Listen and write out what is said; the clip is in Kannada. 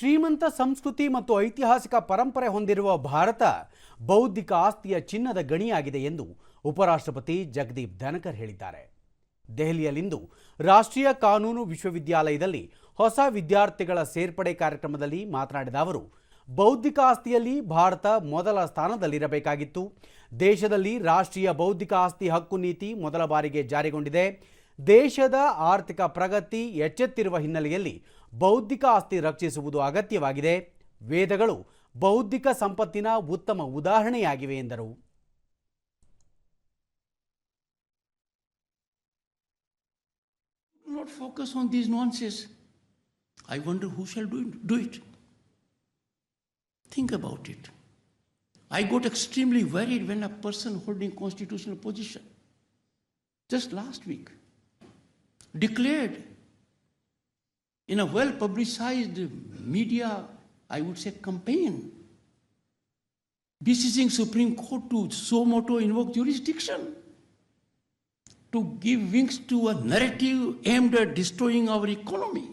ಶ್ರೀಮಂತ ಸಂಸ್ಕೃತಿ ಮತ್ತು ಐತಿಹಾಸಿಕ ಪರಂಪರೆ ಹೊಂದಿರುವ ಭಾರತ ಬೌದ್ಧಿಕ ಆಸ್ತಿಯ ಚಿನ್ನದ ಗಣಿಯಾಗಿದೆ ಎಂದು ಉಪರಾಷ್ಟ್ರಪತಿ ಜಗದೀಪ್ ಧನಕರ್ ಹೇಳಿದ್ದಾರೆ. ದೆಹಲಿಯಲ್ಲಿಂದು ರಾಷ್ಟ್ರೀಯ ಕಾನೂನು ವಿಶ್ವವಿದ್ಯಾಲಯದಲ್ಲಿ ಹೊಸ ವಿದ್ಯಾರ್ಥಿಗಳ ಸೇರ್ಪಡೆ ಕಾರ್ಯಕ್ರಮದಲ್ಲಿ ಮಾತನಾಡಿದ ಅವರು, ಬೌದ್ಧಿಕ ಆಸ್ತಿಯಲ್ಲಿ ಭಾರತ ಮೊದಲ ಸ್ಥಾನದಲ್ಲಿರಬೇಕಾಗಿತ್ತು. ದೇಶದಲ್ಲಿ ರಾಷ್ಟ್ರೀಯ ಬೌದ್ಧಿಕ ಆಸ್ತಿ ಹಕ್ಕು ನೀತಿ ಮೊದಲ ಬಾರಿಗೆ ಜಾರಿಗೊಂಡಿದೆ. ದೇಶದ ಆರ್ಥಿಕ ಪ್ರಗತಿ ಎಚ್ಚೆತ್ತಿರುವ ಹಿನ್ನೆಲೆಯಲ್ಲಿ ಬೌದ್ಧಿಕ ಆಸ್ತಿ ರಕ್ಷಿಸುವುದು ಅಗತ್ಯವಾಗಿದೆ. ವೇದಗಳು ಬೌದ್ಧಿಕ ಸಂಪತ್ತಿನ ಉತ್ತಮ ಉದಾಹರಣೆಯಾಗಿವೆ ಎಂದರು. Not focus on these nuances I wonder who shall do it do it think about it I got extremely worried when a person holding constitutional position just last week declared in a well publicized media, I would say, campaign, beseeching Supreme Court to so moto invoke jurisdiction to give wings to a narrative aimed at destroying our economy.